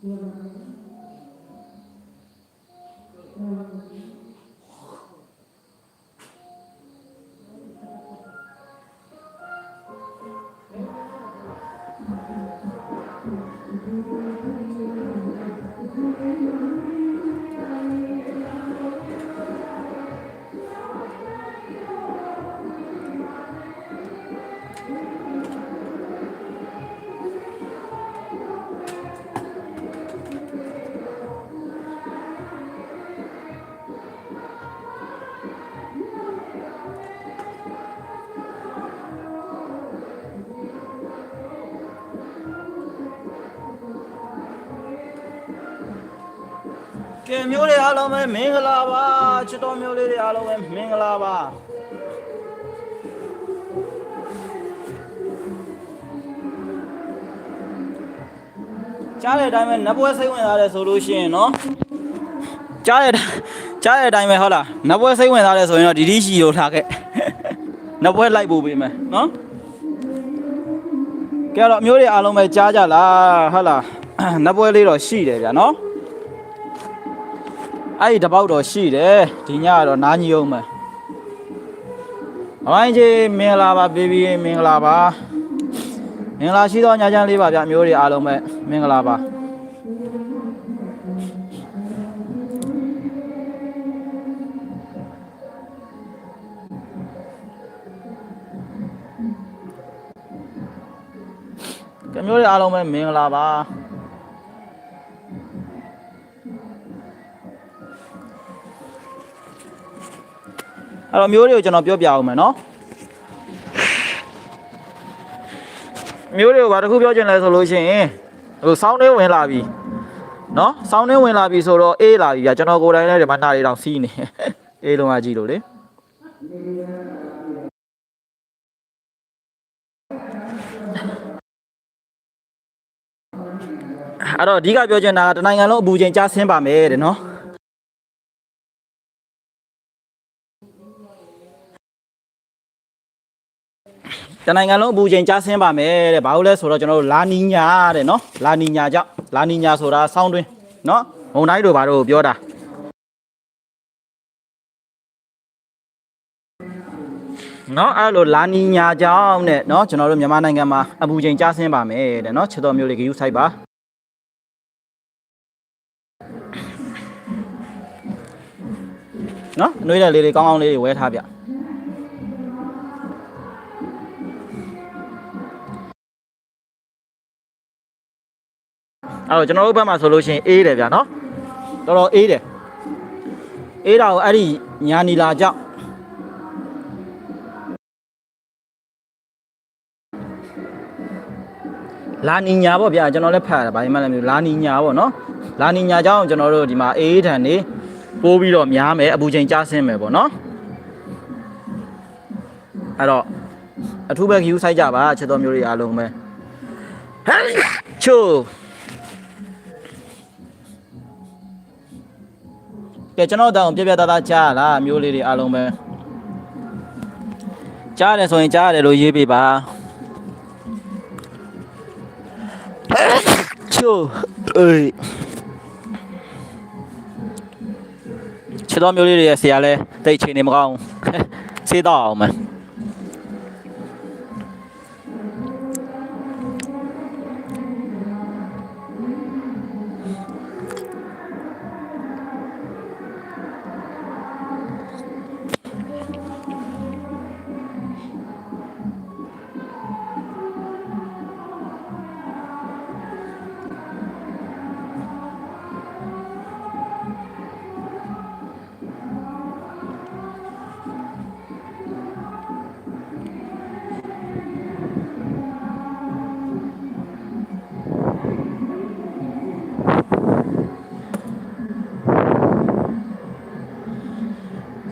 我也 ကဲမျိုးတွေအားလုံးပဲမင်္ဂလာပါချစ်တော်မျိုးလေးတွေအားလုံးပဲမင်္ဂလာပါကြားတဲ့အတိုင်းပဲနဘွဲစိတ်ဝင်စားတယ်ဆိုလို့ရှိရင်နော်ကြားတဲ့ကြားတဲ့အတိုင်းပဲဟုတ်လားနဘွဲစိတ်ဝင်စားတယ်ဆိုရင်တော့ဒီဒီရှိလို့ထားခဲ့နဘွဲလိုက်ပို့ပေးမယ်နော်ကဲတော့မျိုးတွေအားလုံးပဲကြားကြလားဟုတ်လားနဘွဲလေးတော့ရှိတယ်ဗျာနော် အဲ့ဒီတပေါက်တော့ရှိတယ်ဒီညကတော့နားကြီးအောင်မယ်အမိုင်းကြီးမင်္ဂလာပါဘေဘီမင်္ဂလာပါမင်္ဂလာရှိသောညချမ်းလေးပါဗျမျိုးတွေအားလုံးပဲမင်္ဂလာပါကမျိုးတွေအားလုံးပဲမင်္ဂလာပါ အဲ့တော့မျိုးတွေကိုကျွန်တော်ပြောပြအောင်မယ်နော်မျိုးတွေကိုဘာတစ်ခုပြောချင်လဲဆိုလို့ရှိရင်ဟိုဆောင်းနေဝင်လာပြီနော်ဆောင်းနေဝင်လာပြီဆိုတော့အေးလာပြီဗျာကျွန်တော်ကိုယ်တိုင်လည်းဒီမှာနှာလေးတောင်စီးနေအေးလုံးအကြည့်လို့လေအဲ့တော့အဓိကပြောချင်တာကတနိုင်ငံလုံးအပူချိန်ကြားဆင်းပါမယ်တဲ့နော် တနိုင်ငံလုံးအပူချိန်ကျဆင်းပါမယ်တဲ့ဘာလို့လဲဆိုတော့ကျွန်တော်တို့လာနီညာတဲ့နော်လာနီညာကြောင့်လာနီညာဆိုတာစောင်းတွင်းနော်မုန်တိုင်းတို့ဘာတို့ပြောတာနော်အဲ့လိုလာနီညာကြောင့်တဲ့နော်ကျွန်တော်တို့မြန်မာနိုင်ငံမှာအပူချိန်ကျဆင်းပါမယ်တဲ့နော်ချစ်တော်မျိုးလေးဂယူဆိုင်ပါနော်အနှွေးတဲ့လေးလေးကောင်းကောင်းလေးတွေဝဲထားပြ အဲ့တော့ကျွန်တော်တို့ဘက်မှာဆိုလို့ရှိရင်အေးတယ်ဗျာနော်တော်တော်အေးတယ်အေးတာကိုအဲ့ဒီညာနီလာကြောင့်လာနီညာပေါ့ဗျာကျွန်တော်လည်းဖတ်ရတယ်ဘာမှလည်းမပြောလာနီညာပေါ့နော်လာနီညာကြောင့်ကျွန်တော်တို့ဒီမှာအေးထန်နေပိုးပြီးတော့များမယ်အပူချိန်ကျဆင်းမယ်ပေါ့နော်အဲ့တော့အထူးပဲ view ဆိုင်ကြပါချက်တော်မျိုးတွေအားလုံးပဲဟဲ့ချိုး ကဲကျွန်တော်တောင်ပြပြသားသားကြားရလားမျိုးလေးတွေအားလုံးပဲကြားရတယ်ဆိုရင်ကြားရတယ်လို့ရေးပေးပါချိုးအေးချစ်တော်မျိုးလေးတွေရဲ့ဆရာလဲတိတ်ချိန်နေမကောင်းဘူးစေးတော့အောင်မယ်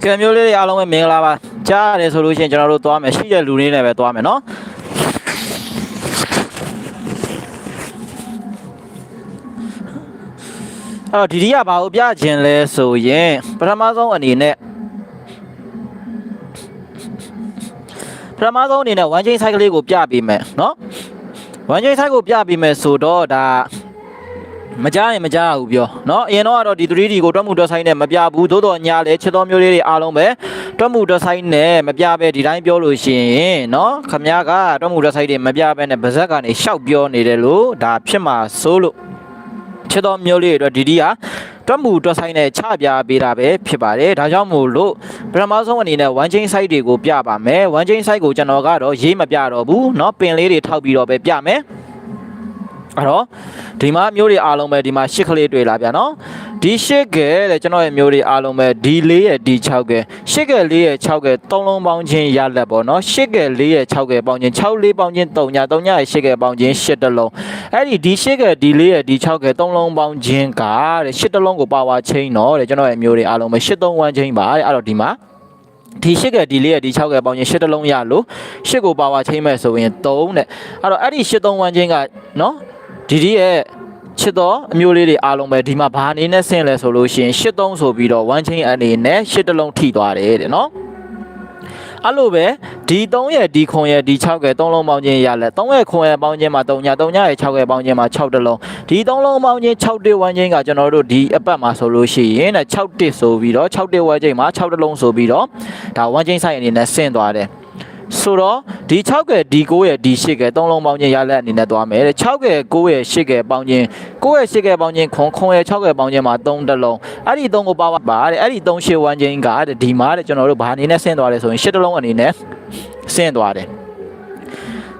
ကဲမျိုးလေးတွေအားလုံးပဲမင်္ဂလာပါကြားရတယ်ဆိုလို့ရှိရင်ကျွန်တော်တို့သွားမယ်ရှိတဲ့လူတွေနဲ့ပဲသွားမယ်နော်အဲ့တော့ဒီဒီကဘာကိုပြခြင်းလဲဆိုရင်ပထမဆုံးအနေနဲ့ပထမဆုံးအနေနဲ့ one chain cycle လေးကိုပြပေးမယ်နော် one chain cycle ကိုပြပေးမယ်ဆိုတော့ဒါ မကြားရင်မကြားဘူးပြောเนาะအရင်တော့ကတော့ဒီ 3D ကိုတွက်မှုတွက်ဆိုင်နဲ့မပြဘူးသို့တော်ညာလဲချစ်တော်မျိုးလေးတွေအားလုံးပဲတွက်မှုတွက်ဆိုင်နဲ့မပြပဲဒီတိုင်းပြောလို့ရှိရင်เนาะခမ ्या ကတွက်မှုတွက်ဆိုင်တွေမပြပဲနဲ့ဗဇက်ကနေရှောက်ပြောနေတယ်လို့ဒါဖြစ်မှာစိုးလို့ချစ်တော်မျိုးလေးတွေအတွက်ဒီဒီကတွက်မှုတွက်ဆိုင်နဲ့ချပြပေးတာပဲဖြစ်ပါတယ်ဒါကြောင့်မို့လို့ပထမဆုံးအနေနဲ့ one chain site တွေကိုပြပါမယ် one chain site ကိုကျွန်တော်ကတော့ရေးမပြတော့ဘူးเนาะပင်လေးတွေထောက်ပြီးတော့ပဲပြမယ် အဲ့တော့ဒီမှာမျိုးတွေအားလုံးပဲဒီမှာရှစ်ကလေးတွေ့လာဗျာနော်ဒီရှစ်ကဲတဲ့ကျွန်တော်ရဲ့မျိုးတွေအားလုံးပဲဒီ၄ရဲ့ဒီ6ကဲရှစ်ကဲ၄ရဲ့6ကဲသုံးလုံးပေါင်းချင်းရလက်ပေါ့နော်ရှစ်ကဲ၄ရဲ့6ကဲပေါင်းချင်း6လေးပေါင်းချင်း3ည3ညရဲ့ရှစ်ကဲပေါင်းချင်း8တလုံးအဲ့ဒီဒီရှစ်ကဲဒီ၄ရဲ့ဒီ6ကဲသုံးလုံးပေါင်းချင်းကတဲ့8တလုံးကိုပါဝါချင်းတော့တဲ့ကျွန်တော်ရဲ့မျိုးတွေအားလုံးပဲ8 3 1ချင်းပါတဲ့အဲ့တော့ဒီမှာဒီရှစ်ကဒီလေးရဒီ6ကပေါင်းချင်း8တလုံးရလို့ရှစ်ကိုပါဝါချင်းမဲ့ဆိုရင်3တဲ့အဲ့တော့အဲ့ဒီ8 3 1ချင်းကနော် ဒီဒီရဲ့ချစ်တော်အမျိုးလေးတွေအားလုံးပဲဒီမှာဘာအနေနဲ့ဆင်းလဲဆိုလို့ရှိရင်8 3ဆိုပြီးတော့1ချင်းအနေနဲ့8တလုံးထိသွားတယ်တဲ့နော်အဲ့လိုပဲဒီ3ရဲ့ဒီခွန်ရဲ့ဒီ6ရဲ့3လုံးပေါင်းချင်းရလဲ3ရဲ့ခွန်ရဲ့ပေါင်းချင်းမှာ3ည3ညရဲ့6ရဲ့ပေါင်းချင်းမှာ6တလုံးဒီ3လုံးပေါင်းချင်း6တစ်1ချင်းကကျွန်တော်တို့ဒီအပတ်မှာဆိုလို့ရှိရင်တဲ့6တစ်ဆိုပြီးတော့6တစ်1ချင်းမှာ6တလုံးဆိုပြီးတော့ဒါ1ချင်းဆိုင်အနေနဲ့ဆင်းသွားတယ် ဆိုတော့ဒီ6ကဲဒီ9ရဲ့ဒီ8ကဲ3လုံးပေါင်းချင်းရလက်အနေနဲ့သွားမယ်တဲ့6ကဲ9ရဲ့8ကဲပေါင်းချင်း9ရဲ့8ကဲပေါင်းချင်းခွန်ခွန်ရဲ့6ကဲပေါင်းချင်းမှာ3တလုံးအဲ့ဒီ3ကိုပါပါတဲ့အဲ့ဒီ3 8 1ချင်းကတဲ့ဒီမှာတဲ့ကျွန်တော်တို့ဘာအနေနဲ့ဆင်းသွားလဲဆိုရင်8တလုံးအနေနဲ့ဆင်းသွားတယ်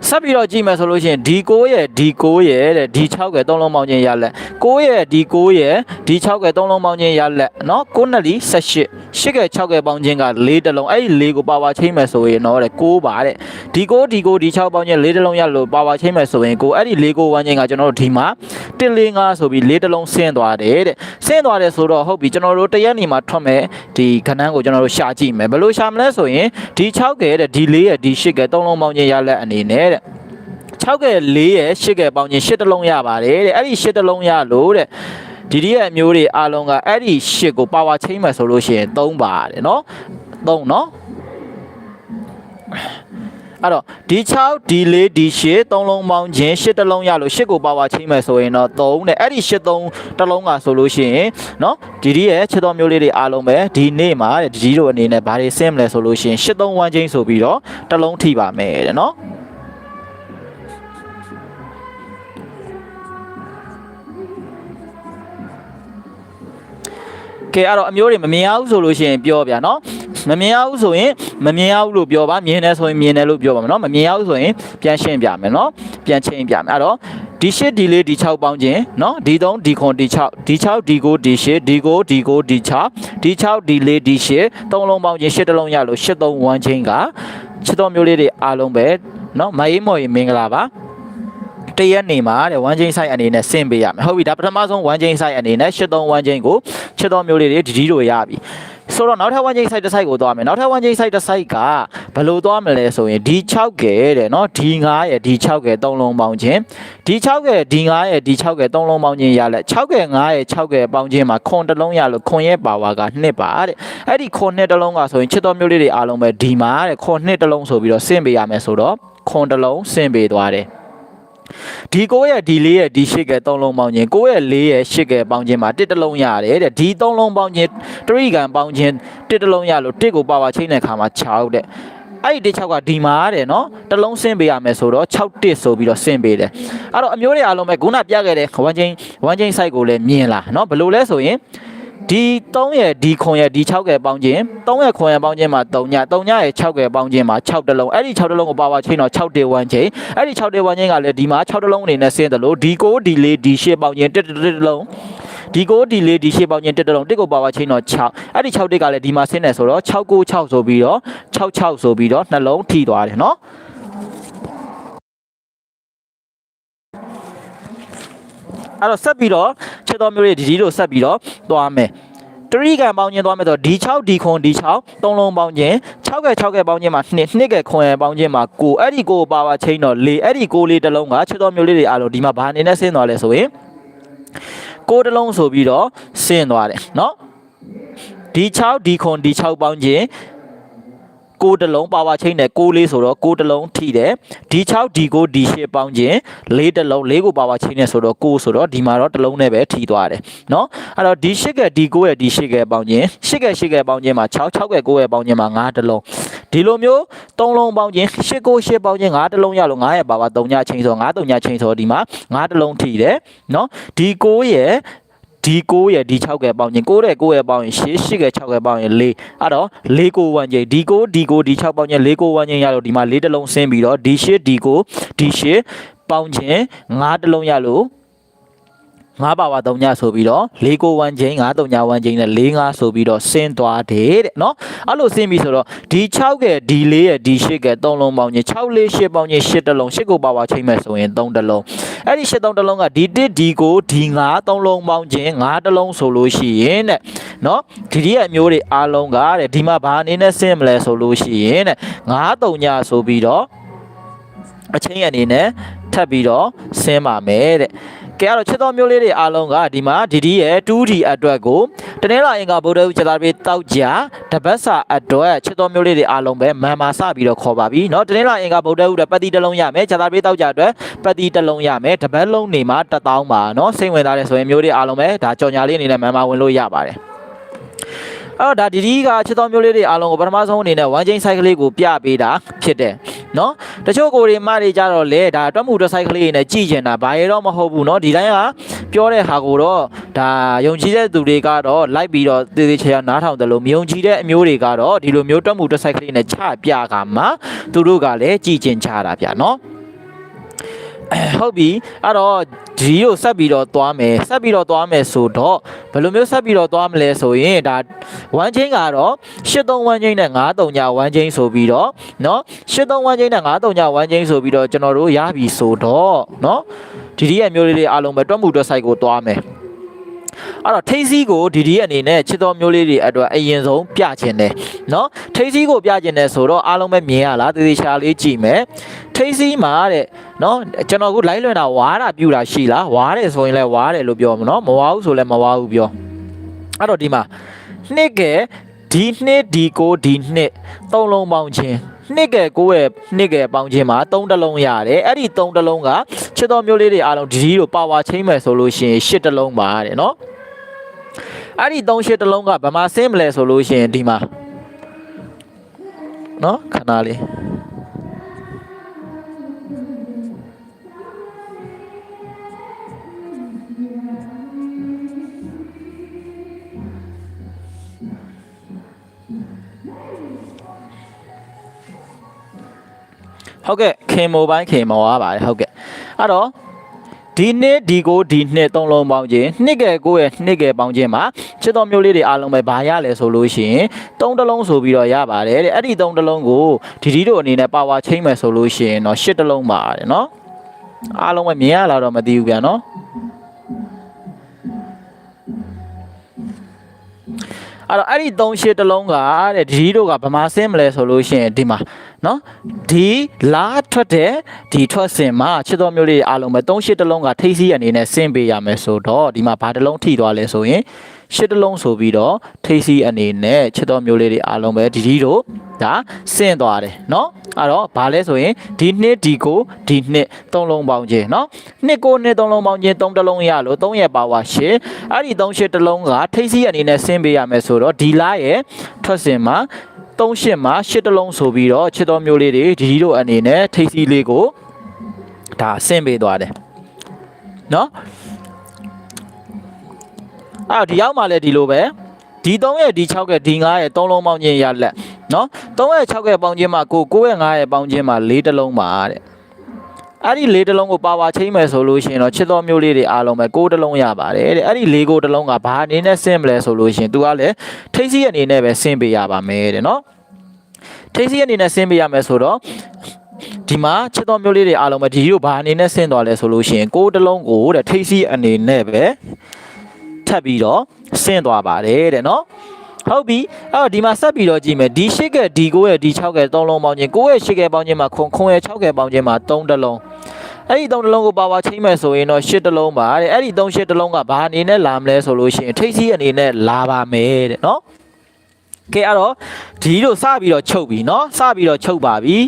ဆက်ပြီးတော့ကြည့်မယ်ဆိုလို့ရှိရင်ဒီ9ရဲ့ဒီ9ရဲ့တဲ့ဒီ6ကဲ3လုံးပေါင်းချင်းရလက်9ရဲ့ဒီ9ရဲ့ဒီ6ကဲ3လုံးပေါင်းချင်းရလက်เนาะ9နဲ့လီ18 8ကဲ6ကဲပေါင်းချင်းက4တလုံးအဲ့ဒီ4ကိုပါဝါချိန်မယ်ဆိုရင်တော့တဲ့9ပါတဲ့ဒီ9ဒီ9ဒီ6ပေါင်းချင်း4တလုံးရလို့ပါဝါချိန်မယ်ဆိုရင်ကိုအဲ့ဒီ4ကိုဝန်းချင်းကကျွန်တော်တို့ဒီမှာ145ဆိုပြီး4တလုံးဆင်းသွားတယ်တဲ့ဆင်းသွားတယ်ဆိုတော့ဟုတ်ပြီကျွန်တော်တို့တရက်နေမှာထွက်မယ်ဒီခဏန်းကိုကျွန်တော်တို့ရှာကြည့်မယ်ဘယ်လိုရှာမလဲဆိုရင်ဒီ6ကဲတဲ့ဒီ4ရဲ့ဒီ8ကဲ3လုံးပေါင်းချင်းရလက်အနေနဲ့တဲ့ 6ကဲ4ရဲ့8ကဲပေါင်းချင်း8တလုံးရပါတယ်တဲ့အဲ့ဒီ8တလုံးရလို့တဲ့ဒီဒီရဲ့အမျိုးတွေအားလုံးကအဲ့ဒီ8ကိုပါဝါချိန်မယ်ဆိုလို့ရှိရင်3ပါတယ်เนาะ3เนาะအဲ့တော့ဒီ6ဒီ4ဒီ8သုံးလုံးပေါင်းခြင်း8တလုံးရလို့8ကိုပါဝါချိန်မယ်ဆိုရင်တော့3တဲ့အဲ့ဒီ8သုံးတလုံးကဆိုလို့ရှိရင်เนาะဒီဒီရဲ့ချက်တော်မျိုးလေးတွေအားလုံးပဲဒီနေ့မှာဒီဒီတို့အနေနဲ့ဘာတွေဆင်းမလဲဆိုလို့ရှိရင်8သုံး1ချင်းဆိုပြီးတော့တလုံးထိပါမယ်တဲ့เนาะ ကဲအဲ့တော့အမျိုးတွေမမြင်ရဘူးဆိုလို့ရှိရင်ပြောဗျာနော်မမြင်ရဘူးဆိုရင်မမြင်ရဘူးလို့ပြောပါမြင်တယ်ဆိုရင်မြင်တယ်လို့ပြောပါမယ်နော်မမြင်ရဘူးဆိုရင်ပြန်ရှင်းပြမယ်နော်ပြန်ချင်းပြမယ်အဲ့တော့ဒီရှစ်ဒီလေးဒီ6ပေါင်းခြင်းနော်ဒီ3ဒီခွန်ဒီ6ဒီ6ဒီ9ဒီ8ဒီ9ဒီ9ဒီ6ဒီ6ဒီ4ဒီ8သုံးလုံးပေါင်းခြင်း8တလုံးရလို့8 3 1ချင်းကချစ်တော်မျိုးလေးတွေအားလုံးပဲနော်မအေးမော်ရေမင်္ဂလာပါ တရက်နေမှာတဲ့ one chain size အနေနဲ့ဆင့်ပေးရမယ်ဟုတ်ပြီဒါပထမဆုံး one chain size အနေနဲ့73 one chain ကို73မျိုးလေးတွေဒီဒီတို့ရပြီဆိုတော့နောက်ထပ် one chain site တစ် site ကိုသွားမယ်နောက်ထပ် one chain site တစ် site ကဘယ်လိုသွားမလဲဆိုရင် D6 ကဲတဲ့နော် D5 ရဲ့ D6 ကဲ၃လုံးပေါင်းခြင်း D6 ကဲ D5 ရဲ့ D6 ကဲ၃လုံးပေါင်းခြင်းရလက်6ကဲ5ရဲ့6ကဲပေါင်းခြင်းမှာခွန်တစ်လုံးရလို့ခွန်ရဲ့ပါဝါက2ပါတဲ့အဲ့ဒီခွန်2တစ်လုံးကဆိုရင်ချစ်တော်မျိုးလေးတွေအားလုံးပဲ D မှာတဲ့ခွန်2တစ်လုံးဆိုပြီးတော့ဆင့်ပေးရမယ်ဆိုတော့ခွန်တစ်လုံးဆင့်ပေးသွားတယ် ဒီ9ရဲ့ဒီ4ရဲ့ဒီ8ကဲ3လုံးပေါင်းခြင်း9ရဲ့4ရဲ့8ကဲပေါင်းခြင်းမှာတစ်တလုံးရတယ်တဲ့ဒီ3လုံးပေါင်းခြင်းတရိကန်ပေါင်းခြင်းတစ်တလုံးရလို့တစ်ကိုပါဝါချိန်တဲ့ခါမှာ6တဲ့အဲ့ဒီ6ကဒီမှာတဲ့နော်တလုံးဆင်းပေးရမယ်ဆိုတော့6တစ်ဆိုပြီးတော့ဆင်းပေးတယ်အဲ့တော့အမျိုးတွေအားလုံးပဲခုနပြခဲ့တဲ့1ချင်း1ချင်း site ကိုလည်းမြင်လာနော်ဘယ်လိုလဲဆိုရင် ဒီ3ရဲ့ဒီခွန်ရဲ့ဒီ6ရဲ့ပေါင်းခြင်း3ရဲ့ခွန်ရဲ့ပေါင်းခြင်းမှာ3ည3ညရဲ့6ရဲ့ပေါင်းခြင်းမှာ6တလုံးအဲ့ဒီ6တလုံးကိုပါဝါချင်းတော့6တေ1ချင်းအဲ့ဒီ6တေ1ချင်းကလည်းဒီမှာ6တလုံးအနေနဲ့ဆင်းတယ်လို့ဒီ9ဒီ4ဒီ8ပေါင်းခြင်း1တလုံးဒီ9ဒီ4ဒီ8ပေါင်းခြင်း1တလုံးတစ်ကိုပါဝါချင်းတော့6အဲ့ဒီ6တစ်ကလည်းဒီမှာဆင်းတယ်ဆိုတော့6 9 6ဆိုပြီးတော့6 6ဆိုပြီးတော့နှလုံးထိသွားတယ်နော် အဲ့တော့ဆက်ပြီးတော့ချက်တော်မျိုးတွေဒီဒီတို့ဆက်ပြီးတော့သွားမယ်တရိကန်ပေါင်းခြင်းသွားမယ်ဆိုဒီ6ဒီခွန်ဒီ6သုံးလုံးပေါင်းခြင်း6ကဲ6ကဲပေါင်းခြင်းမှာ2 2ကဲခွန်ရပေါင်းခြင်းမှာ9အဲ့ဒီ9ပါပါချင်းတော့4အဲ့ဒီ9လေးတစ်လုံးကချက်တော်မျိုးလေးတွေအားလုံးဒီမှာဘာအနေနဲ့ဆင်းသွားလဲဆိုရင်9တစ်လုံးဆိုပြီးတော့ဆင်းသွားတယ်เนาะဒီ6ဒီခွန်ဒီ6ပေါင်းခြင်း ကိုတလုံးပါဝါချင်းနဲ့ကိုလေးဆိုတော့ကိုတလုံးထိတယ်ဒီ6ဒီ9ဒီ10ပေါင်းခြင်းလေးတလုံးလေးကိုပါဝါချင်းနဲ့ဆိုတော့ကိုဆိုတော့ဒီမှာတော့တလုံးနဲ့ပဲထိသွားတယ်เนาะအဲ့တော့ဒီ10ကဒီ9ရဲ့ဒီ10ကပေါင်းခြင်း10က10ကပေါင်းခြင်းမှာ6 6က9ရဲ့ပေါင်းခြင်းမှာ9တလုံးဒီလိုမျိုး3လုံးပေါင်းခြင်း10 9 10ပေါင်းခြင်း9တလုံးရလို့9ရဲ့ပါဝါ3ညချင်းဆို9 3ညချင်းဆိုဒီမှာ9တလုံးထိတယ်เนาะဒီ9ရဲ့ ဒီ9ရဲ့ဒီ6ကပေါင်းရင်9တဲ့9ရဲ့ပေါင်းရင်8 8က6ကပေါင်းရင်4အဲ့တော့4 9 1ချိန်ဒီ9ဒီ9ဒီ6ပေါင်းရင်4 9 1ချိန်ရတော့ဒီမှာ4တလုံးဆင်းပြီးတော့ဒီ8ဒီ9ဒီ8ပေါင်းခြင်း9တလုံးရလို့ 9ပါဝါ3ညဆိုပြီးတော့691ချင်း9 3ည1ချင်းနဲ့45ဆိုပြီးတော့ဆင်းသွားတယ်တဲ့နော်အဲ့လိုဆင်းပြီဆိုတော့ဒီ6ကဲဒီ4ရဲ့ဒီ8ကဲ3လုံးပေါင်းချင်း6 4 8ပေါင်းချင်း8တလုံး8ကိုပါဝါချိန်မဲ့ဆိုရင်3တလုံးအဲ့ဒီ8 3တလုံးကဒီ1ဒီကိုဒီ9 3လုံးပေါင်းချင်း9တလုံးဆိုလို့ရှိရင်တဲ့နော်ဒီဒီရဲ့အမျိုးတွေအားလုံးကတဲ့ဒီမှာဘာအနေနဲ့ဆင်းမလဲဆိုလို့ရှိရင်တဲ့9 3ညဆိုပြီးတော့အချင်းအနေနဲ့ထပ်ပြီးတော့ဆင်းပါမယ်တဲ့ ကဲအဲ့တော့ချစ်တော်မျိုးလေးတွေအားလုံးကဒီမှာဒီဒီရဲ့ 2D အတွက်ကိုတနေ့လာအင်္ဂါဗုဒ္ဓဥစ္စာပြေတောက်ကြတပတ်စာအတွက်ချစ်တော်မျိုးလေးတွေအားလုံးပဲမန်မာစပြီးတော့ခေါ်ပါပြီเนาะတနေ့လာအင်္ဂါဗုဒ္ဓဥစ္စာပတ်တိတစ်လုံးရမယ်ခြာတာပြေတောက်ကြအတွက်ပတ်တိတစ်လုံးရမယ်တပတ်လုံးနေမှာ1000ပါเนาะစိတ်ဝင်စားတဲ့ဆိုရင်မျိုးတွေအားလုံးပဲဒါကြော်ညာလေးအနေနဲ့မန်မာဝင်လို့ရပါတယ်အဲ့တော့ဒါဒီဒီကချစ်တော်မျိုးလေးတွေအားလုံးကိုပထမဆုံးအနေနဲ့ one chain cycle လေးကိုပြပေးတာဖြစ်တယ် နော်တချို့ကိုတွေမတွေကြတော့လေဒါတွက်မှုတစ် cycle လေးနဲ့ကြည်ကျင်တာဘာရတော့မဟုတ်ဘူးနော်ဒီတိုင်းကပြောတဲ့ဟာကိုတော့ဒါယုံကြည်တဲ့သူတွေကတော့လိုက်ပြီးတော့သေသေးချာချာနားထောင်တယ်လို့မယုံကြည်တဲ့အမျိုးတွေကတော့ဒီလိုမျိုးတွက်မှုတစ် cycle လေးနဲ့ချပြကမှသူတို့ကလည်းကြည်ကျင်ချတာဗျာနော်ဟုတ်ပြီအဲ့တော့ ဒီကိုဆက်ပြီးတော့သွားမယ်ဆက်ပြီးတော့သွားမယ်ဆိုတော့ဘယ်လိုမျိုးဆက်ပြီးတော့သွားမလဲဆိုရင်ဒါ1 chain ကတော့83 1 chain နဲ့93ည1 chain ဆိုပြီးတော့เนาะ83 1 chain နဲ့93ည1 chain ဆိုပြီးတော့ကျွန်တော်တို့ရပြီဆိုတော့เนาะဒီဒီရဲ့မျိုးလေးတွေအားလုံးပဲတွက်မှုတွက် site ကိုသွားမယ် အဲ့တော့ထိန်းစီးကို DDA အနေနဲ့ချစ်တော်မျိုးလေးတွေအတွက်အရင်ဆုံးပြခြင်းတယ်နော်ထိန်းစီးကိုပြခြင်းတယ်ဆိုတော့အားလုံးပဲမြင်ရလားသေသေးချာလေးကြည့်မယ်ထိန်းစီးမှာတဲ့နော်ကျွန်တော်အခုလိုက်လွင်တာဝါတာပြူတာရှိလားဝါတယ်ဆိုရင်လည်းဝါတယ်လို့ပြောမှာနော်မဝါဘူးဆိုလည်းမဝါဘူးပြောအဲ့တော့ဒီမှာနှစ်ကဒီနှစ်ဒီကိုဒီနှစ်သုံးလုံးပေါင်းခြင်းနှစ်ကယ်ကိုရဲ့နှစ်ကယ်ပေါင်းခြင်းမှာ၃တလုံးရတယ်အဲ့ဒီ၃တလုံးကချစ်တော်မျိုးလေးတွေအားလုံးဒီဒီကိုပါဝါချိန်မယ်ဆိုလို့ရှိရင်၈တလုံးပါတယ်နော် အဲ့ဒီ3ရှစ်တစ်လုံးကဗမာဆင်းမလဲဆိုလို့ရှိရင်ဒီမှာနော်ခဏလေးဟုတ်ကဲ့ခင်မိုဘိုင်းခင်မော်ရပါတယ်ဟုတ်ကဲ့အဲ့တော့ ဒီနှစ်ဒီကိုဒီနှစ်သုံးလုံးပေါင်းခြင်းနှစ်ကဲကိုရဲ့နှစ်ကဲပေါင်းခြင်းမှာချစ်တော်မျိုးလေးတွေအားလုံးပဲဘာရလဲဆိုလို့ရှိရင်သုံးတလုံးဆိုပြီးတော့ရပါတယ်တဲ့အဲ့ဒီသုံးတလုံးကိုဒီဒီတို့အနေနဲ့ပါဝါချင်းမယ်ဆိုလို့ရှိရင်တော့ရှစ်တလုံးပါတယ်နော်အားလုံးပဲမြင်ရလာတော့မသိဘူးဗျာနော်အဲ့တော့အဲ့ဒီ3ရှစ်တလုံးကတဲ့ဒီတို့ကဗမာဆင်းမလဲဆိုလို့ရှိရင်ဒီမှာ နော်ဒီလာထွက်တဲ့ဒီထွက်စင်မှာချစ်တော်မျိုးလေးအားလုံးပဲ3ရှစ်တလုံးကထိပ်စီးအနေနဲ့ဆင်းပေးရမယ်ဆိုတော့ဒီမှာဘာတလုံးထိသွားလဲဆိုရင်ရှစ်တလုံးဆိုပြီးတော့ထိပ်စီးအနေနဲ့ချစ်တော်မျိုးလေးတွေအားလုံးပဲဒီဒီတို့ဒါဆင်းသွားတယ်နော်အဲ့တော့ဘာလဲဆိုရင်ဒီနှစ်ဒီကိုဒီနှစ်သုံးလုံးပေါင်းခြင်းနော်နှစ်ကိုနှစ်သုံးလုံးပေါင်းခြင်းသုံးတလုံးရလို့သုံးရဲ့ပါဝါရှစ်အဲ့ဒီသုံးရှစ်တလုံးကထိပ်စီးအနေနဲ့ဆင်းပေးရမယ်ဆိုတော့ဒီလာရဲ့ထွက်စင်မှာ 3ရှစ်မှာရှစ်တလုံးဆိုပြီးတော့ချစ်တော်မျိုးလေးတွေဒီဒီတို့အနေနဲ့ထိပ်စီးလေးကိုဒါဆင်းပေးသွားတယ်နော်အော်ဒီရောက်မှလည်းဒီလိုပဲဒီ3ရဲ့ဒီ6ရဲ့ဒီ9ရဲ့3လုံးပေါင်းခြင်းရလက်နော်3ရဲ့6ရဲ့ပေါင်းခြင်းမှာကို9ရဲ့9ရဲ့ပေါင်းခြင်းမှာ4တလုံးပါတဲ့ အဲ့ဒီ၄တလုံးကိုပါဝါချိန်မယ်ဆိုလို့ရှိရင်တော့ချစ်တော်မျိုးလေးတွေအားလုံးပဲ6တလုံးရပါတယ်တဲ့အဲ့ဒီ၄ကိုတလုံးကဘာအနေနဲ့ဆင်းမလဲဆိုလို့ရှိရင် तू ကလည်းထိတ်စီးအနေနဲ့ပဲဆင်းပေးရပါမယ်တဲ့နော်ထိတ်စီးအနေနဲ့ဆင်းပေးရမယ်ဆိုတော့ဒီမှာချစ်တော်မျိုးလေးတွေအားလုံးပဲဒီလိုဘာအနေနဲ့ဆင်းသွားလဲဆိုလို့ရှိရင်6တလုံးကိုတဲ့ထိတ်စီးအနေနဲ့ပဲထပ်ပြီးတော့ဆင်းသွားပါတယ်တဲ့နော် ဟုတ်ပြီအဲ့တော့ဒီမှာဆက်ပြီးတော့ကြည့်မယ်ဒီ၈ကဲဒီ9ရဲ့ဒီ6ကဲ3လုံးပေါင်းခြင်း9ရဲ့8ကဲပေါင်းခြင်းမှာခွန်ခွန်ရဲ့6ကဲပေါင်းခြင်းမှာ3တလုံးအဲ့ဒီ3တလုံးကိုပါဝါချိန်မယ်ဆိုရင်တော့8တလုံးပါတဲ့အဲ့ဒီ3 8တလုံးကဘာအနေနဲ့လာမလဲဆိုလို့ရှိရင်ထိတ်စီးအနေနဲ့လာပါမယ်တဲ့နော်ကဲအဲ့တော့ဒီတို့စပြီးတော့ချုပ်ပြီနော်စပြီးတော့ချုပ်ပါပြီ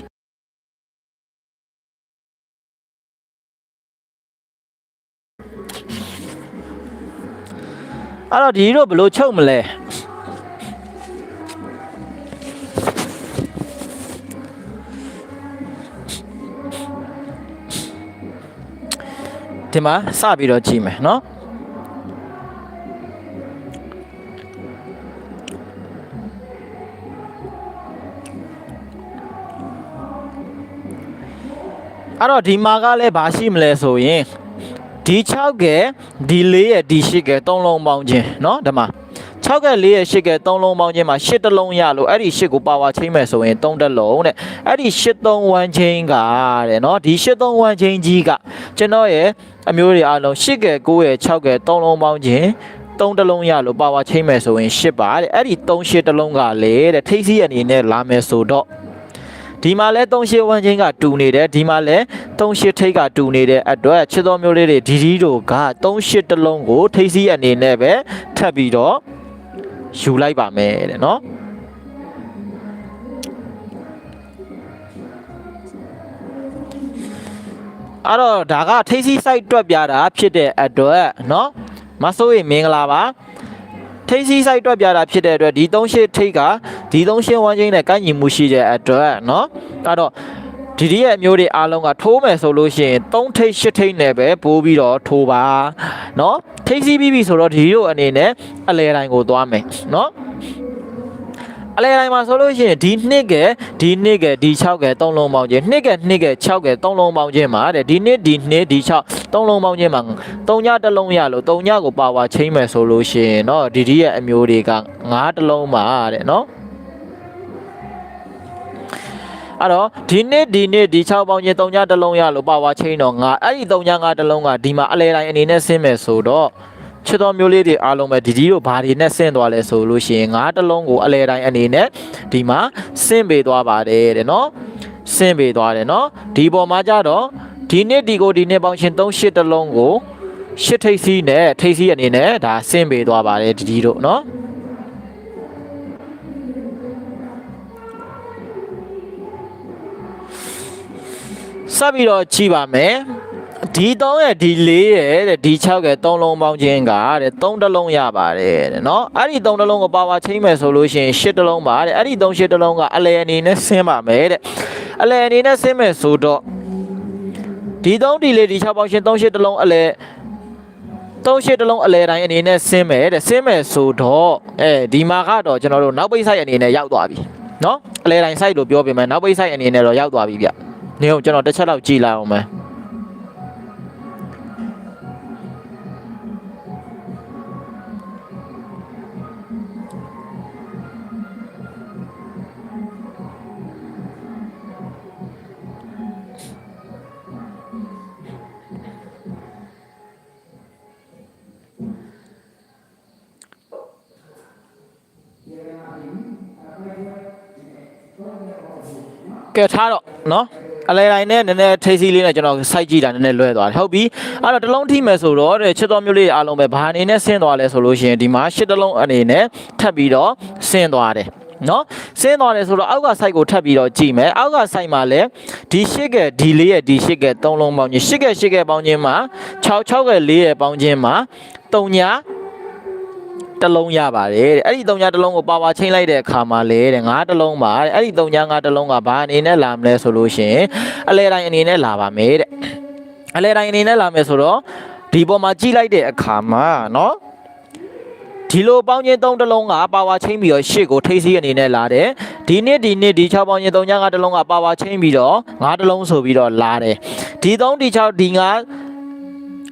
အဲ့တော့ဒီတို့ဘယ်လိုချုပ်မလဲ ဒီမှာစပြီးတော့ကြည့်မယ်နော် အဲ့တော့ဒီမှာကလည်းဘာရှိမလဲဆိုရင်ဒီ6ကဲဒီ4ရဲ့ဒီ8ကဲ3လုံးပေါင်းခြင်းเนาะဒီမှာ 6ကက်4ရဲ့8ကက်3လုံးပေါင်းခြင်းမှာ8တလုံးရလို့အဲ့ဒီ8ကိုပါဝါချိန်မဲ့ဆိုရင်3တလုံးတဲ့အဲ့ဒီ8 3 1ချိန်ကတဲ့နော်ဒီ8 3 1ချိန်ကြီးကကျွန်တော်ရဲ့အမျိုးတွေအားလုံး8ကက်9ရဲ့6ကက်3လုံးပေါင်းခြင်း3တလုံးရလို့ပါဝါချိန်မဲ့ဆိုရင်8ပါတဲ့အဲ့ဒီ3 8တလုံးကလေတဲ့ထိပ်စီးအနေနဲ့လာမယ်ဆိုတော့ဒီမှာလဲ38ဝန်းချင်းကတူနေတယ်ဒီမှာလဲ38ထိတ်ကတူနေတဲ့အတွက်ချစ်တော်မျိုးလေးတွေဒီဒီတို့က38တလုံးကိုထိစီအနေနဲ့ပဲထပ်ပြီးတော့ ယူလိုက်ပါမယ်တဲ့နော်အဲ့တော့ဒါကထိတ်စီး site တွက်ပြတာဖြစ်တဲ့အတွက်နော်မဆိုးရင်မင်္ဂလာပါ ထိပ်စီးဆိုင်တွက်ပြတာဖြစ်တဲ့အတွက်ဒီ38ထိပ်ကဒီ38ဝမ်းချင်းနဲ့ကိုင်းညီမှုရှိတဲ့အတွက်เนาะအဲ့တော့ ဒီဒီရဲ့အမျိုးတွေအားလုံးကထိုးမယ်ဆိုလို့ရှိရင်3ထိပ်8ထိပ်နဲ့ပဲပိုးပြီးတော့ထိုးပါเนาะထိပ်စီးပြီးပြီဆိုတော့ဒီတို့အနေနဲ့အလဲတိုင်းကိုသွားမယ်เนาะအလဲတိုင်းမှာဆိုလို့ရှိရင်ဒီနှစ်ကဒီနှစ်ကဒီ6က3လုံးပေါင်းခြင်းနှစ်ကနှစ်က6က3လုံးပေါင်းခြင်းမှာတဲ့ဒီနှစ်ဒီနှစ်ဒီ6 3လုံးပေါင်းခြင်းမှာ3ညတစ်လုံးရလို့3ညကိုပါဝါချိန်မယ်ဆိုလို့ရှိရင်เนาะဒီဒီရဲ့အမျိုးတွေက9တစ်လုံးပါတဲ့เนาะ အဲ့တော့ဒီနှစ်ဒီနှစ်ဒီ6ပေါင်းချင်း3ညတစ်လုံးရလို့ပါဝါချိန်တော့ငါအဲ့ဒီ3ည9တစ်လုံးကဒီမှာအလဲတိုင်းအနေနဲ့ဆင်းမယ်ဆိုတော့ချစ်တော်မျိုးလေးတွေအားလုံးပဲဒီဒီတို့ဘာတွေနဲ့ဆင်းသွားလဲဆိုလို့ရှိရင်ငါးတစ်လုံးကိုအလဲတိုင်းအနေနဲ့ဒီမှာဆင်းပေးသွားပါတယ်တဲ့နော်ဆင်းပေးသွားတယ်နော်ဒီပေါ်မှာကြတော့ဒီနှစ်ဒီကိုဒီနှစ်ပေါင်းရှင်3 8တစ်လုံးကိုရှစ်ထိပ်စီးနဲ့ထိပ်စီးအနေနဲ့ဒါဆင်းပေးသွားပါတယ်ဒီဒီတို့နော် ဆက်ပြီးတော့ကြည့်ပါမယ်ဒီ3ရဲ့ဒီ4ရဲ့တဲ့ဒီ6ရဲ့3လုံးပေါင်းခြင်းကတဲ့3တလုံးရပါတယ်တဲ့เนาะအဲ့ဒီ3တလုံးကိုပါဝါချင်းမယ်ဆိုလို့ရှိရင်8တလုံးပါတဲ့အဲ့ဒီ3 8တလုံးကအလဲအနေနဲ့ဆင်းပါမယ်တဲ့အလဲအနေနဲ့ဆင်းမယ်ဆိုတော့ဒီ3ဒီ4ဒီ6ပေါင်းခြင်း3 8တလုံးအလဲ3 8တလုံးအလဲတိုင်းအနေနဲ့ဆင်းမယ်တဲ့ဆင်းမယ်ဆိုတော့အဲဒီမှာကတော့ကျွန်တော်တို့နောက်ပိတ်ဆိုင်အနေနဲ့ရောက်သွားပြီเนาะအလဲတိုင်း site လို့ပြောပြမယ်နောက်ပိတ်ဆိုင်အနေနဲ့တော့ရောက်သွားပြီဗျ နေအောင်ကျွန်တော်တစ်ချက်လောက်ကြည်လိုက် အောင်မယ်ကဲထားတော့နော်အလဲတိုင်းနဲ့နည်းနည်းထိစီးလေးနဲ့ကျွန်တော်စိုက်ကြည့်တာနည်းနည်းလွဲသွားတယ်ဟုတ်ပြီအဲ့တော့တစ်လုံးထိမယ်ဆိုတော့တဲ့ချစ်တော်မျိုးလေးအားလုံးပဲဘာအနေနဲ့ဆင်းသွားလဲဆိုလို့ရှိရင်ဒီမှာရှစ်တစ်လုံးအနေနဲ့ထပ်ပြီးတော့ဆင်းသွားတယ်နော်ဆင်းသွားတယ်ဆိုတော့အောက်က site ကိုထပ်ပြီးတော့ကြည့်မယ်အောက်က site မှာလည်းဒီရှစ်ကဒီလေးရဲ့ဒီရှစ်ကသုံးလုံးပေါင်းခြင်းရှစ်ကရှစ်ကပေါင်းခြင်းမှာ6 6ကလေးရဲ့ပေါင်းခြင်းမှာ3ညာ တစ်လုံးရပါတယ်တဲ့အဲ့ဒီ3ညတစ်လုံးကိုပါဝါချိန်လိုက်တဲ့အခါမှာလေတဲ့9တစ်လုံးပါတဲ့အဲ့ဒီ3ည9တစ်လုံးကဘာအနေနဲ့လာမလဲဆိုလို့ရှိရင်အလဲတိုင်းအနေနဲ့လာပါမယ်တဲ့အလဲတိုင်းအနေနဲ့လာမယ်ဆိုတော့ဒီပေါ်မှာကြည့်လိုက်တဲ့အခါမှာเนาะဒီလိုပေါင်းချင်း3တစ်လုံးကပါဝါချိန်ပြီးတော့ရှစ်ကိုထိပ်စီးအနေနဲ့လာတယ်ဒီနေ့ဒီနေ့ဒီ6ပေါင်းချင်း3ည9တစ်လုံးကပါဝါချိန်ပြီးတော့9တစ်လုံးဆိုပြီးတော့လာတယ်ဒီ3ဒီ6ဒီ9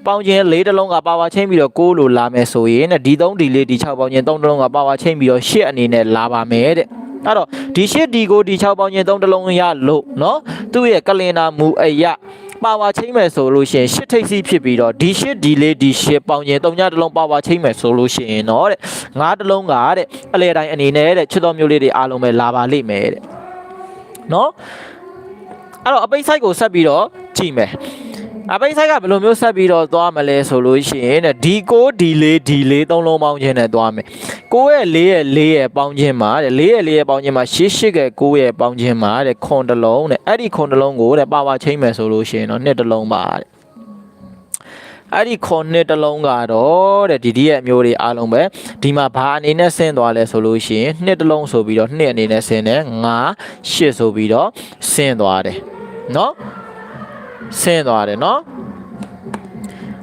ပေါင်းချင်း၄တလုံးကပါဝါချင်းပြီးတော့6လို့လာမယ်ဆိုရင်တဲ့ဒီ3ဒီ4ဒီ6ပေါင်းချင်း3တလုံးကပါဝါချင်းပြီးတော့8အနေနဲ့လာပါမယ်တဲ့အဲ့တော့ဒီ8ဒီကိုဒီ6ပေါင်းချင်း3တလုံးရလို့เนาะသူ့ရဲ့ကလင်နာမူအရပါဝါချင်းမယ်ဆိုလို့ရှိရင်8ထိပ်စီးဖြစ်ပြီးတော့ဒီ8ဒီ4ဒီ8ပေါင်းချင်း3ညတလုံးပါဝါချင်းမယ်ဆိုလို့ရှိရင်เนาะတဲ့9တလုံးကတဲ့အလဲတိုင်းအနေနဲ့တဲ့ချစ်တော်မျိုးလေးတွေအားလုံးပဲလာပါလိမ့်မယ်တဲ့เนาะအဲ့တော့အပိတ်ဆိုင်ကိုဆက်ပြီးတော့ကြည့်မယ် အပိတ်ဆိုင်ကဘယ်လိုမျိုးဆက်ပြီးတော့သွားမလဲဆိုလို့ရှိရင်တဲ့ဒီကိုဒီလေးဒီလေးသုံးလုံးပေါင်းခြင်းနဲ့သွားမယ်ကိုရဲ့လေးရဲ့လေးရဲ့ပေါင်းခြင်းမှာတဲ့လေးရဲ့လေးရဲ့ပေါင်းခြင်းမှာရှစ်ရှစ်ကကိုရဲ့ပေါင်းခြင်းမှာတဲ့ခွန်တစ်လုံးတဲ့အဲ့ဒီခွန်တစ်လုံးကိုတဲ့ပါဝါချင်းမယ်ဆိုလို့ရှိရင်တော့နှစ်တစ်လုံးပါတဲ့အဲ့ဒီခွန်နှစ်တစ်လုံးကတော့တဲ့ဒီဒီရဲ့အမျိုးတွေအားလုံးပဲဒီမှာဘာအနေနဲ့ဆင်းသွားလဲဆိုလို့ရှိရင်နှစ်တစ်လုံးဆိုပြီးတော့နှစ်အနေနဲ့ဆင်းတယ်ငါရှစ်ဆိုပြီးတော့ဆင်းသွားတယ်နော် ဆင်းသွားတယ်เนาะ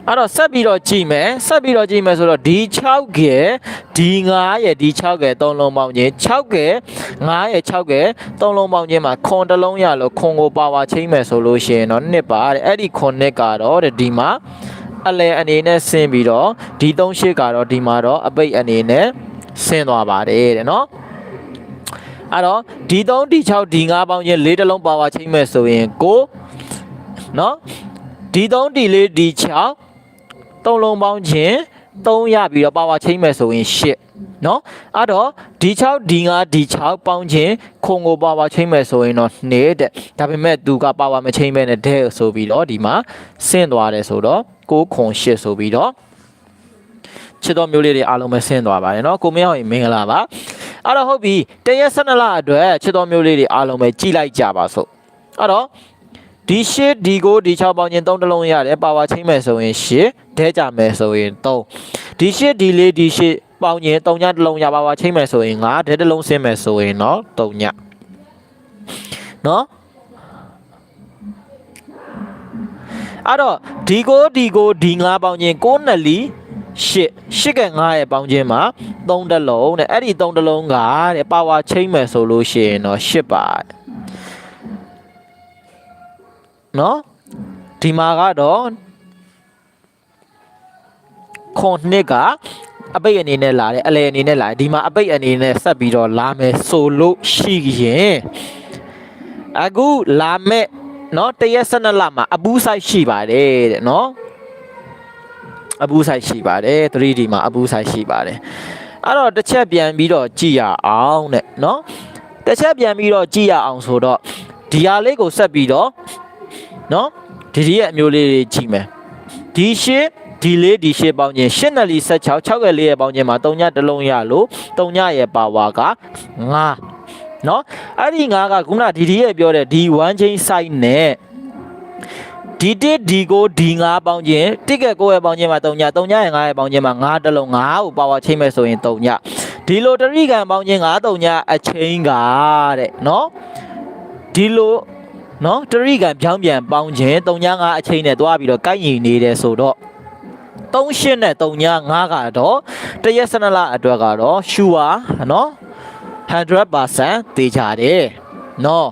အဲ့တော့ဆက်ပြီးတော့ကြည့်မယ်ဆက်ပြီးတော့ကြည့်မယ်ဆိုတော့ဒီ6ကဲဒီ9ရဲ့ဒီ6ကဲ3လုံးပေါင်းခြင်း6ကဲ9ရဲ့6ကဲ3လုံးပေါင်းခြင်းမှာခွန်တစ်လုံးရလို့ခွန်ကိုပါဝါချိန်မယ်ဆိုလို့ရှိရင်တော့နှစ်ပါတဲ့အဲ့ဒီခွန်နှစ်ကတော့တဲ့ဒီမှာအလဲအနေနဲ့ဆင်းပြီးတော့ဒီ3ရှစ်ကတော့ဒီမှာတော့အပိတ်အနေနဲ့ဆင်းသွားပါတယ်တဲ့နော်အဲ့တော့ဒီ3ဒီ6ဒီ9ပေါင်းခြင်း၄တစ်လုံးပါဝါချိန်မယ်ဆိုရင်ကို နော်ဒီ3ဒီ4ဒီ6 သုံးလုံးပေါင်းခြင်း3ရပြီးတော့ပါဝါချိန်မယ်ဆိုရင်8เนาะအဲ့တော့ဒီ6ဒီ5ဒီ6ပေါင်းခြင်းခုံကိုပါဝါချိန်မယ်ဆိုရင်တော့2တဲ့ဒါပေမဲ့သူကပါဝါမချိန်မဲ့နဲ့တဲ့ဆိုပြီးတော့ဒီမှာဆင့်သွားတယ်ဆိုတော့6ခုံ8ဆိုပြီးတော့ချစ်တော်မျိုးလေးတွေအားလုံးပဲဆင်းသွားပါတယ်เนาะကိုမင်းအောင်ရင်မင်္ဂလာပါအဲ့တော့ဟုတ်ပြီတရက်12လအတွက်ချစ်တော်မျိုးလေးတွေအားလုံးပဲကြည်လိုက်ကြပါစို့အဲ့တော့ ဒီရှစ်ဒီကိုဒီ6ပေါင်းခြင်း3တလုံးရတယ်ပါဝါချိန်မယ်ဆိုရင်ရှစ်ဒဲကြမယ်ဆိုရင်3ဒီရှစ်ဒီလေးဒီရှစ်ပေါင်းခြင်း3ညတလုံးရပါဝါချိန်မယ်ဆိုရင်5ဒဲတလုံးဆင်းမယ်ဆိုရင်တော့3ညနော်အဲ့တော့ဒီကိုဒီကိုဒီ9ပေါင်းခြင်း6နှစ်လီရှစ်ရှစ်က9ရဲ့ပေါင်းခြင်းမှာ3တလုံးတဲ့အဲ့ဒီ3တလုံးကတဲ့ပါဝါချိန်မယ်ဆိုလို့ရှိရင်တော့8ပါတဲ့ နော်ဒီမှာကတော့ခွန်နှစ်ကအပိတ်အနေနဲ့လာတယ်အလဲအနေနဲ့လာတယ်ဒီမှာအပိတ်အနေနဲ့ဆက်ပြီးတော့လာမယ်ဆိုလို့ရှိရင်အခုလာမဲ့နော်တရက်၁၂လမှာအပူးဆိုင်ရှိပါတယ်တဲ့နော်အပူးဆိုင်ရှိပါတယ် 3D မှာအပူးဆိုင်ရှိပါတယ်အဲ့တော့တစ်ချက်ပြန်ပြီးတော့ကြည့်ရအောင်တဲ့နော်တစ်ချက်ပြန်ပြီးတော့ကြည့်ရအောင်ဆိုတော့ဒီဟာလေးကိုဆက်ပြီးတော့ နော်ဒီဒီရဲ့အမျိုးလေးတွေကြည့်မယ်ဒီရှစ်ဒီလေးဒီရှစ်ပေါင်းခြင်းရှစ်နယ်လီ16 6ကလေးရဲ့ပေါင်းခြင်းမှာ3ညတစ်လုံးရလို့3ညရဲ့ပါဝါက9နော်အဲ့ဒီ9ကခုနဒီဒီရဲ့ပြောတဲ့ဒီ1 chain site နဲ့ဒီတစ်ဒီကိုဒီ9ပေါင်းခြင်းတစ်က9ရဲ့ပေါင်းခြင်းမှာ3ည3ညရဲ့9ရဲ့ပေါင်းခြင်းမှာ9တစ်လုံး9ကိုပါဝါချိန်မဲ့ဆိုရင်3ညဒီလိုတရိကံပေါင်းခြင်း9 3ညအချိန်ကတဲ့နော်ဒီလို နော်တရိကံပြောင်းပြန်ပေါင်းခြင်း3ည9အချိန်နဲ့တွားပြီးတော့ကိုက်ညီနေတယ်ဆိုတော့3ရှင်းနဲ့3ည9ကတော့တရက်စနလအတွက်ကတော့ရှူပါနော်100%တေချာတယ်နော်